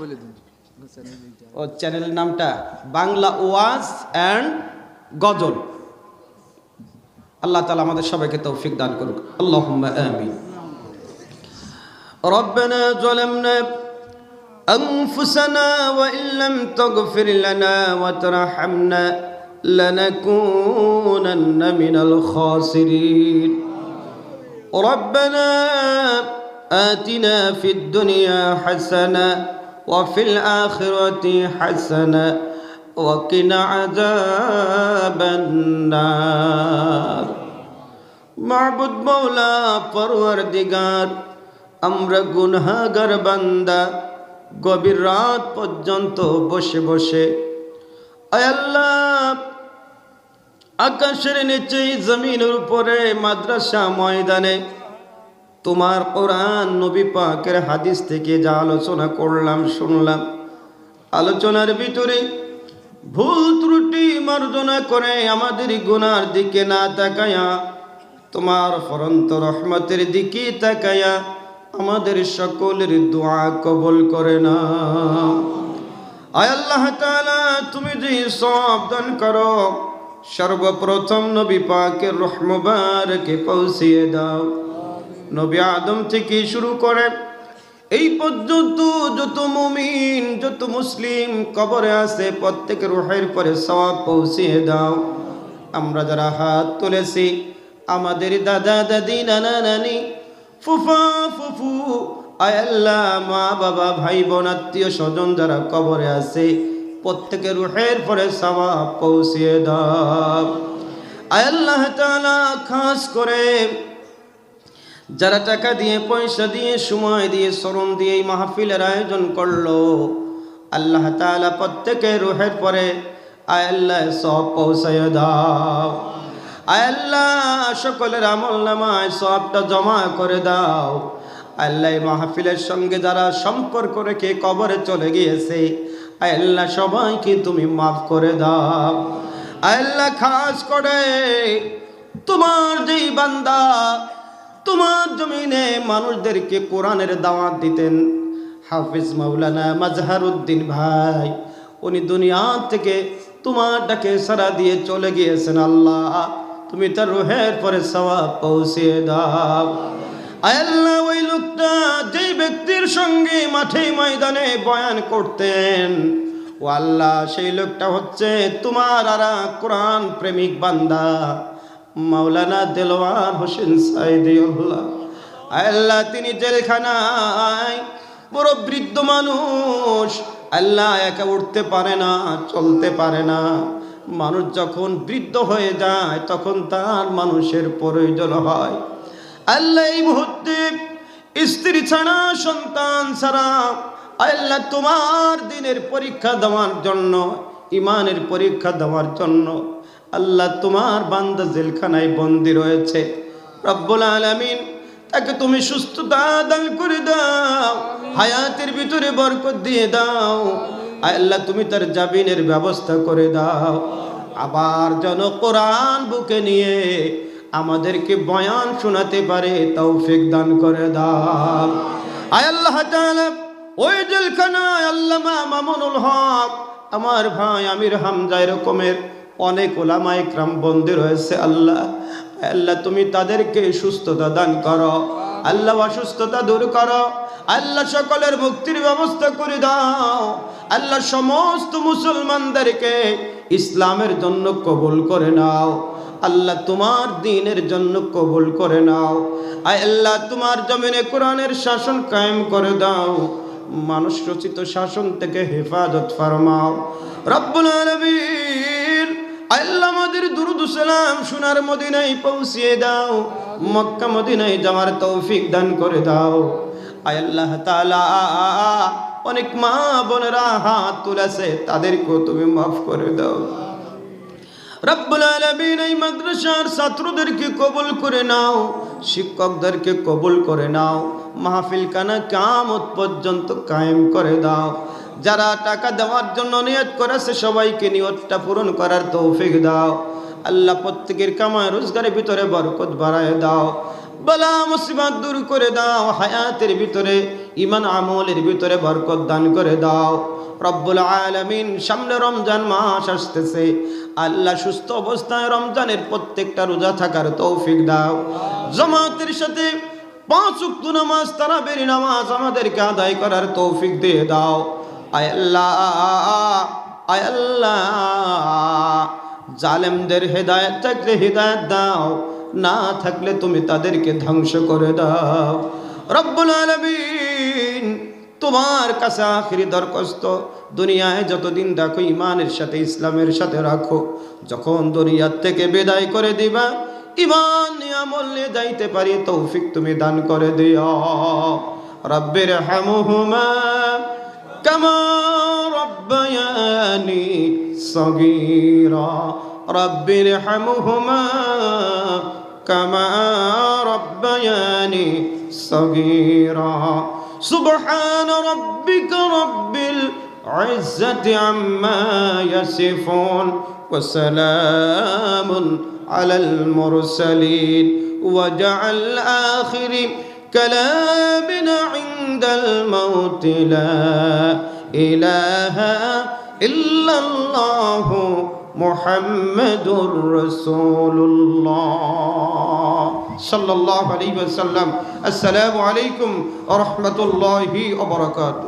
বলে দিন চ্যানেল এইটা ও চ্যানেলের নামটা বাংলা ওয়াজ অ্যান্ড গজল আল্লাহ তালা আমাদের সবাইকে তৌফিক দান করুক আল্লাহ আমিন ربنا ظلمنا أنفسنا وإن لم تغفر لنا وترحمنا لنكونن من الخاسرين ربنا آتنا في الدنيا حسنة وفي الآخرة حسنة وقنا عذاب النار মাহবুদ মৌলা পরওয়ারদিগার আমরা গুনহাগার বান্দা গভীর রাত পর্যন্ত বসে বসে আয় আল্লাহ আকাশের নিচে জমিনের উপরে মাদ্রাসা ময়দানে তোমার কোরআন নবী পাকের হাদিস থেকে যা আলোচনা করলাম, শুনলাম। আলোচনার ভিতরে ভুল ত্রুটি মার্জনা করে আমাদের গুনার দিকে না তাকায়া, তোমার ফরন্ত রহমতের দিকে তাকায়া আমাদের সকলের দোয়া কবল করে না। আল্লাহ তাআলা, তুমি যে সব দান করো, সর্বপ্রথম নবী পাকের রহমবারকে পৌঁছিয়ে দাও। নবী আদম থেকে শুরু করে। এই পর্যন্ত যত মুমিন, যত মুসলিম কবরে আছে, প্রত্যেকের রুহের পরে সওয়াব পৌঁছিয়ে দাও। আমরা যারা হাত তুলেছি, আমাদের দাদা, দাদি, নানা, নানি, ফুফা, ফুফু, আয় আল্লাহ, মা, বাবা, ভাই, বোন, আত্মীয় স্বজন যারা কবরে আছে, প্রত্যেকের রুহের পরে সওয়াব পৌঁছিয়ে দাও। আয় আল্লাহ তাআলা, খাস করে যারা টাকা দিয়ে, পয়সা দিয়ে, সময় দিয়ে, শ্রম দিয়ে এই মাহফিলের আয়োজন করল, আল্লাহ তাআলা প্রত্যেকের রুহের পরে, আয় আল্লাহ, সব পৌঁছায় দাও। আয় আল্লাহ, সকলের আমল নামায় সবটা জমা করে দাও। আল্লাহ মাহফিলের সঙ্গে যারা সম্পর্ক রেখে কবরে চলে গিয়েছে, আয় আল্লাহ, সবাইকে তুমি মাফ করে দাও। আল্লাহ, খাস করে তোমার যেই বান্দা তোমার জমিনে মানুষদেরকে কোরআনের দাওয়াত দিতেন। হাফিজ মাওলানা মাজহারুদ্দিন ভাই, উনি দুনিয়া থেকে তোমার ডাকে সারা দিয়ে চলে গিয়েছেন। আল্লাহ, তুমি তার রুহের পরে সওয়াব পৌঁছে দাও। আল্লাহ, ওই লোকটা যেই ব্যক্তির সঙ্গে মাঠে ময়দানে বয়ান করতেন, ও আল্লাহ, সেই লোকটা হচ্ছে তোমার আর কোরআন প্রেমিক বান্দা। মাওলানা দেলোয়ার হোসেন সাইদিউল্লাহ। আল্লাহ তিনি জেলখানায় বড় বৃদ্ধ মানুষ। আল্লাহ একা উঠতে পারে না, চলতে পারে না। মানুষ যখন বৃদ্ধ হয়ে যায়, তখন তার মানুষের প্রয়োজন হয়। আল্লাহ এই মুহূর্তে স্ত্রী ছাড়া, সন্তান ছাড়া, আল্লাহ তোমার দিনের পরীক্ষা দেওয়ার জন্য ইমানের পরীক্ষা দেওয়ার জন্য আল্লাহ তোমার বান্দা জেলখানায় বন্দি রয়েছে। রব্বুল আলামিন, তাকে তুমি সুস্থতা দান করে দাও, হায়াতের ভিতরে বরকত দিয়ে দাও। আল্লাহ, তুমি তার জামিনের ব্যবস্থা করে দাও। আবার যেন কোরআন বুকে নিয়ে আমাদেরকে বয়ান শোনাতে পারে, তৌফিক দান করে দাও। আয় আল্লাহ ওই জেলখানায় আল্লামা মামুনুল হক, আমার ভাই আমির হামজা এরকমের অনেক ওলামা ইকরাম বন্দী রয়েছে, আল্লাহ আল্লাহ, তুমি তাদেরকে সুস্থতা দান করো, আল্লাহ, অসুস্থতা দূর করো, আল্লাহ, সকলের মুক্তির ব্যবস্থা করে দাও, আল্লাহ, সমস্ত মুসলমানদেরকে ইসলামের জন্য কবুল করে নাও, আল্লাহ, তোমার দিনের জন্য কবুল করে নাও আল্লাহ, তোমার জমিনে কোরআনের শাসন কায়েম করে দাও, মানুষ রচিত শাসন থেকে হেফাজত ফরমাও, রব্বুল আলামিন। আল্লাহ আমাদের দুরুদ সালাম সোনার মদিনায় পৌঁছিয়ে দাও, মক্কা মদিনায় যাওয়ার তৌফিক দান করে দাও। আল্লাহ তাআলা, অনেক মা বোনেরা হাত তুলেছে, তাদেরকেও তুমি মাফ করে দাও। রব্বুল আলামিন এই মাদ্রাসার ছাত্রদেরকে কবুল করে নাও, শিক্ষকদেরকে কবুল করে নাও মাহফিল কানা কামত পর্যন্ত কায়েম করে দাও। যারা টাকা দেওয়ার জন্য নিয়ত করেছে, সবাইকে নিয়তটা পূরণ করার তৌফিক দাও। আল্লাহ প্রত্যেকের কামায় রোজগারের ভিতরে বরকত বাড়ায় দাও। বলা মুসিবত দূর করে দাও, হায়াতের ভিতরে ইমান আমলের ভিতরে বরকত দান করে দাও। রব্বুল আলামিন সামনে রমজান মাস আসতেছে। আল্লাহ সুস্থ অবস্থায় রমজানের প্রত্যেকটা রোজা থাকার তৌফিক দাও। জামাতের সাথে পাঁচ উক্ত নামাজ, তারাবের নামাজ আমাদেরকে আদায় করার তৌফিক দিয়ে দাও। জালেমদের হেদায়েত থাকলে হেদায়েত দাও, না থাকলে তুমি তাদেরকে ধ্বংস করে দাও। রব্বুল আলামিন তোমার কাছে আখরি দরখাস্ত, দুনিয়ায় যতদিন রাখো ইমানের সাথে ইসলামের সাথে রাখো, যখন দুনিয়ার থেকে বিদায় করে দিবা ইমান নিয়ে আমল নিয়ে যাইতে পারি, তৌফিক তুমি দান করে দিও। রব্বের হামুহুমা كما ربياني صغيرا. رب ارحمهما كما ربياني صغيرا. سبحان ربك رب العزة عما يصفون وسلام على المرسلين. وجعل آخر كلامنا عند عند الموت لا إله إلا الله محمد رسول الله. صلى الله عليه وسلم. السلام عليكم ورحمة الله وبركاته.